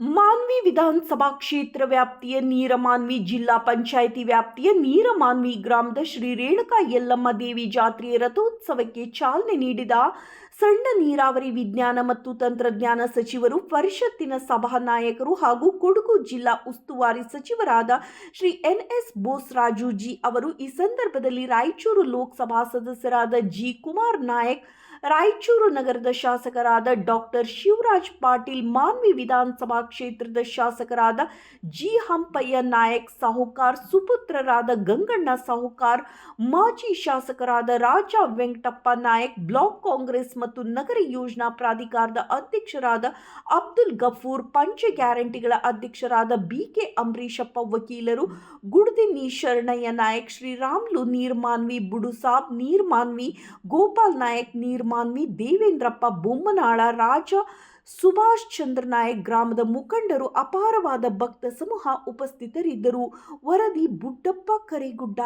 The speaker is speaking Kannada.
ಮಾನ್ವಿ ವಿಧಾನಸಭಾ ಕ್ಷೇತ್ರ ವ್ಯಾಪ್ತಿಯ ನೀರಮಾನ್ವಿ ಜಿಲ್ಲಾ ಪಂಚಾಯಿತಿ ವ್ಯಾಪ್ತಿಯ ನೀರಮಾನ್ವಿ ಗ್ರಾಮದ ಶ್ರೀ ರೇಣುಕಾ ಯಲ್ಲಮ್ಮ ದೇವಿ ಜಾತ್ರೆಯ ರಥೋತ್ಸವಕ್ಕೆ ಚಾಲನೆ ನೀಡಿದ ಸಣ್ಣ ನೀರಾವರಿ ವಿಜ್ಞಾನ ಮತ್ತು ತಂತ್ರಜ್ಞಾನ ಸಚಿವರು ಪರಿಷತ್ತಿನ ಸಭಾ ನಾಯಕರು ಹಾಗೂ ಕೊಡಗು ಜಿಲ್ಲಾ ಉಸ್ತುವಾರಿ ಸಚಿವರಾದ ಶ್ರೀ ಎನ್ ಎಸ್ ಬೋಸ್ರಾಜು ಜಿ ಅವರು ಈ ಸಂದರ್ಭದಲ್ಲಿ ರಾಯಚೂರು ಲೋಕಸಭಾ ಸದಸ್ಯರಾದ ಜಿ ಕುಮಾರ್ ನಾಯಕ್ ರಾಯಚೂರು ನಗರದ ಶಾಸಕರಾದ ಡಾಕ್ಟರ್ ಶಿವರಾಜ್ ಪಾಟೀಲ್, ಮಾನ್ವಿ ವಿಧಾನಸಭಾ ಕ್ಷೇತ್ರದ ಶಾಸಕರಾದ ಜಿ ಹಂಪಯ್ಯ ನಾಯಕ್, ಸಾಹುಕಾರ್ ಸುಪುತ್ರರಾದ ಗಂಗಣ್ಣ ಸಾಹುಕಾರ್, ಮಾಜಿ ಶಾಸಕರಾದ ರಾಜ ವೆಂಕಟಪ್ಪ ನಾಯಕ್, ಬ್ಲಾಕ್ ಕಾಂಗ್ರೆಸ್ ಮತ್ತು ನಗರ ಯೋಜನಾ ಪ್ರಾಧಿಕಾರದ ಅಧ್ಯಕ್ಷರಾದ ಅಬ್ದುಲ್ ಗಫೂರ್, ಪಂಚ ಗ್ಯಾರಂಟಿಗಳ ಅಧ್ಯಕ್ಷರಾದ ಬಿ ಕೆ ಅಂಬರೀಶಪ್ಪ ವಕೀಲರು ಗುಡ್ದಿನ್ನಿ ಶರಣಯ್ಯ ನಾಯಕ್, ಶ್ರೀರಾಮ್ಲು ನೀರ್ಮಾನ್ವಿ ಬುಡುಸಾಬ್ ನೀರ್ಮಾನ್ವಿ ಗೋಪಾಲ್ ನಾಯಕ್ ನೀರ್ಮಾನ್ವಿ ದೇವೇಂದ್ರಪ್ಪ ಬೊಮ್ಮನಾಳ, ರಾಜ ಸುಭಾಷ್ ಚಂದ್ರ ನಾಯಕ್ ಗ್ರಾಮದ ಮುಖಂಡರು ಅಪಾರವಾದ ಭಕ್ತ ಸಮೂಹ ಉಪಸ್ಥಿತರಿದ್ದರು. ವರದಿ ಬುಡ್ಡಪ್ಪ ಕರೇಗುಡ್ಡ.